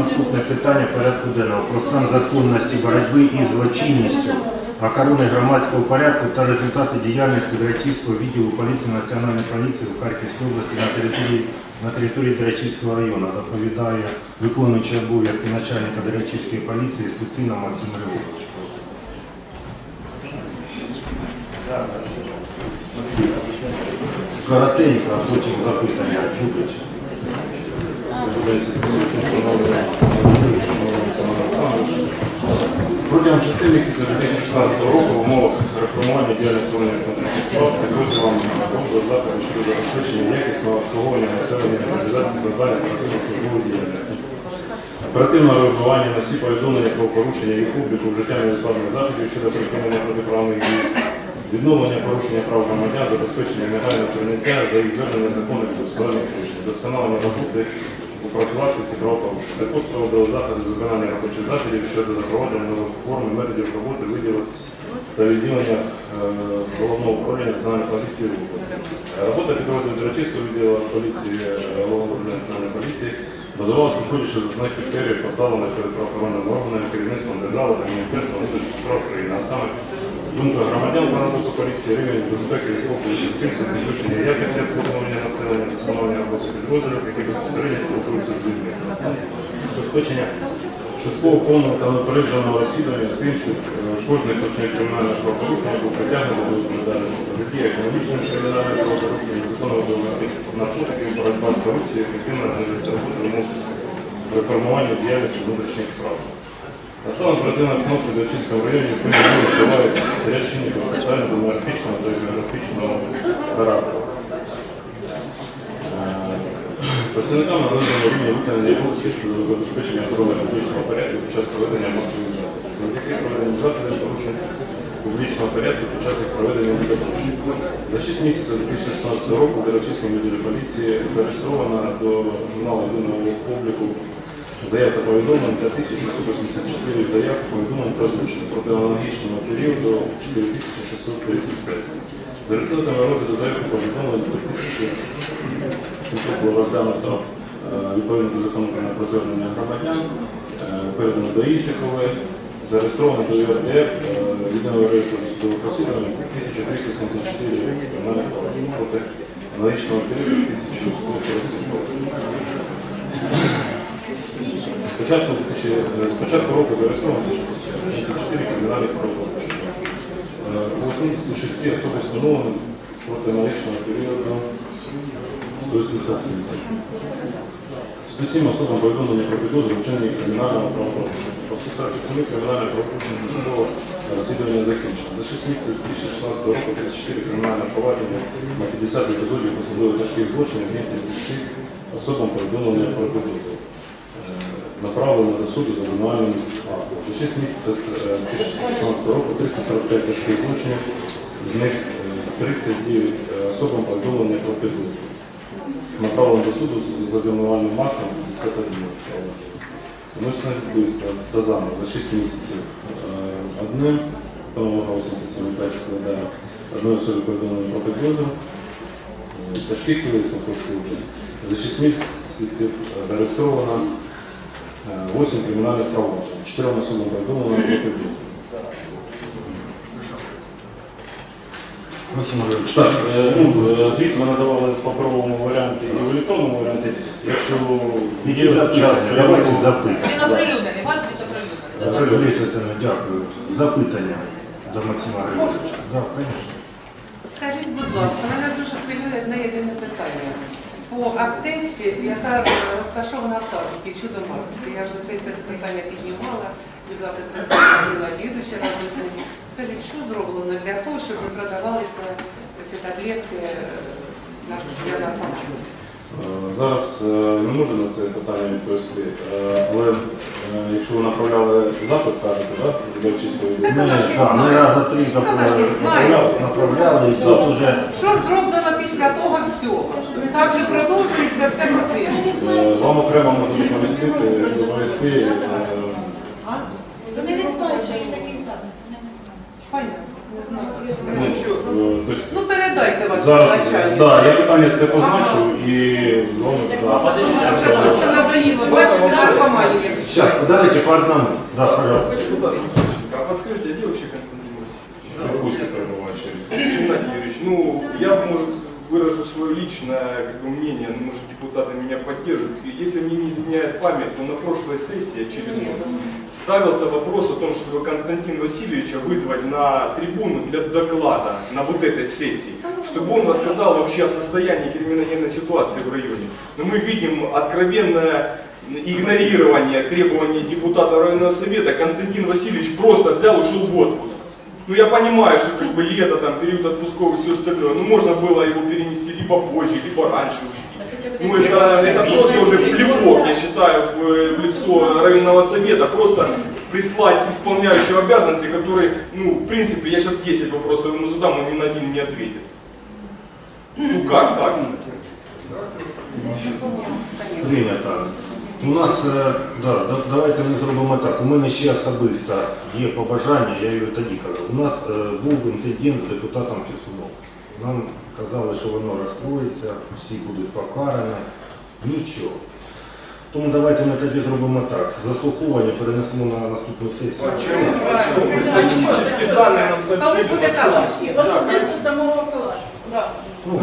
Наступне питання порядку денного про стан законності боротьби із злочинністю, охорони громадського порядку та результати діяльності Деречівського відділу поліції Національної поліції у Харківській області на території на території Деречівського району. Доповідає виконуючий обов'язки начальника Деречівської поліції Стецина Максим Григорович. Коротенько, а потім запитання. Протягом шести місяців 2016 року в умовах реформування діяльності органів справ підрозділам робили заходи щодо забезпечення якісного обслуговування населення і реалізації завдань службової діяльності. Оперативне реагування на всі повідомлення про порушення і публіку вжиття невідкладних заходів щодо припинення протиправних дій, відновлення порушення прав громадян, забезпечення негайного прийняття за їх звернення законних процесуальних рішень, досконалення роботи у профілактиці правопорушень. Також проводили заходи з виконання робочих заходів щодо запровадження нових форм і методів роботи виділів та відділення е, головного управління національної поліції області. Е, Робота підрозділу Дерачівського відділу поліції е, головного управління національної поліції базувалася виходячи з основних критеріїв, поставлених перед правоохоронними органами, керівництвом держави та Міністерством внутрішніх справ України, а саме думка громадян про роботу поліції, рівень безпеки і спокою суспільства, підвищення якості обслуговування населення, встановлення роботи підрозділів, які безпосередньо спілкуються з людьми. Забезпечення швидкого повного та непередженого розслідування з кожне точне кримінальне правопорушення був притягнено до відповідальності за такі економічні кримінальні правопорушення, виконувати наркотиків, боротьба з корупцією, ефективна організація роботи вимог реформування діяльності внутрішніх справ. Наставом оперативної обстановки в Чистому районі відповідно впливають ряд чинників соціально-демографічного та географічного характеру. Е, Працівникам наданого рівня виконання обов'язків щодо забезпечення охорони публічного порядку під час проведення масових заходів. Завдяки порушень публічного порядку під час їх проведення не. За 6 місяців 2016 року в Дерачівському відділі поліції зареєстровано до журналу єдиного обліку заяв та повідомлень для 1684 заяв повідомлень про злочин проти аналогічного періоду 4635. За результатами розгляду заяв повідомлень 2700 було розглянуто е, відповідно до закону про звернення громадян, е, передано до інших ОВС, зареєстровано до ЄРДР, е, єдиного реєстру судових розслідувань 1374 кримінальних проваджень проти аналогічного періоду 1147 років. Спочатку, 2000 е, року зареєстровано 1474 кримінальних правопорушень. Е, У 86 особи встановлено проти аналогічного періоду 188. 107 особам повідомлення про підозру вчинення кримінального правопорушення. По 147 кримінальних правопорушень досудового розслідування закінчено. За 6 місяців 2016 року 34 кримінальних провадження на 50 епізодів особливо тяжких злочинів, з них 36 особам повідомлення про підозру. Е, Направлено до суду за обвинувальним актом. За 6 місяців е, 2016 року 345 тяжких злочинів, з них е, 39 особам повідомлення про підозру направлено до суду з обвинувальним актом 51 Умисне вбивство та замок за 6 місяців е, одним, помилка 87 складає одної особи повідомлення про підозру, е, тяжких тілесних. За 6 місяців е, зареєстровано е, 8 кримінальних проваджень, 4 особам повідомлення про підозру. Максим Григорович. Так, е, ну, е, звіт ми надавали в паперовому варіанті і в електронному варіанті. Якщо є час, Давайте запитання. Він оприлюднений, вас звіт оприлюднений. Задавайте. Дякую. Запитання до Максима Григоровича. Так, звісно. Скажіть, будь ласка, мене дуже хвилює одне єдине. По аптеці, яка розташована в Тарбуті, чудо маркеті. Я вже це питання піднімала і запит представила дідуча разом з ним. Скажіть, що зроблено для того, щоб не продавалися ці таблетки е, для наркоманів? Е, Зараз е, не можу на це питання відповісти, е, але е, якщо ви направляли запит, кажете, так, до чистої Ми, так, раз за три направляли, направляли, і тут уже Що зроблено? Так продовжується все по-прежньому. Е, вам окремо можу доповісти, доповісти. е, Вони не знають, що є такий заклад. Знаю. ну, е, Ну передайте вашому Зараз, начальнику. да, я питання це позначу і з вами Що надоїло, бачите, наркоманів, Сейчас, подавайте по одному. Да, пожалуйста. А подскажите, а где вообще Константин Васильевич? Пусть перебуває. Геннадий Юрьевич, ну, личное как бы, мнение, ну, может, депутаты меня поддержат. И Если мне не изменяет память, то на прошлой сессии очередной ставился вопрос о том, чтобы Константина Васильевича вызвать на трибуну для доклада на вот этой сессии, чтобы он рассказал вообще о состоянии криминогенной ситуации в районе. Но мы видим откровенное игнорирование требований депутата районного совета. Константин Васильевич просто взял и ушел в отпуск. Ну я понимаю, что как бы лето, там, период отпусков и все остальное, но можно было его перенести либо позже, либо раньше уйти. Ну это, это просто уже плевок, я считаю, в, в лицо районного совета, просто прислать исполняющего обязанности, который, ну, в принципе, я сейчас 10 вопросов ему задам, он ни на один не ответит. Ну как так? Прийнято. У нас, е, да, да- давайте ми зробимо так. У мене ще особисто є побажання, я його тоді казав. У нас е, був інцидент з депутатом Фісуном. Нам казали, що воно розкроється, всі будуть покарані. Нічого. Тому давайте ми тоді зробимо так. Заслуховування перенесемо на наступну сесію. Почему? Почему? Статистические данные нам Коли буде талаш? Особисто самого Калаша. Ну,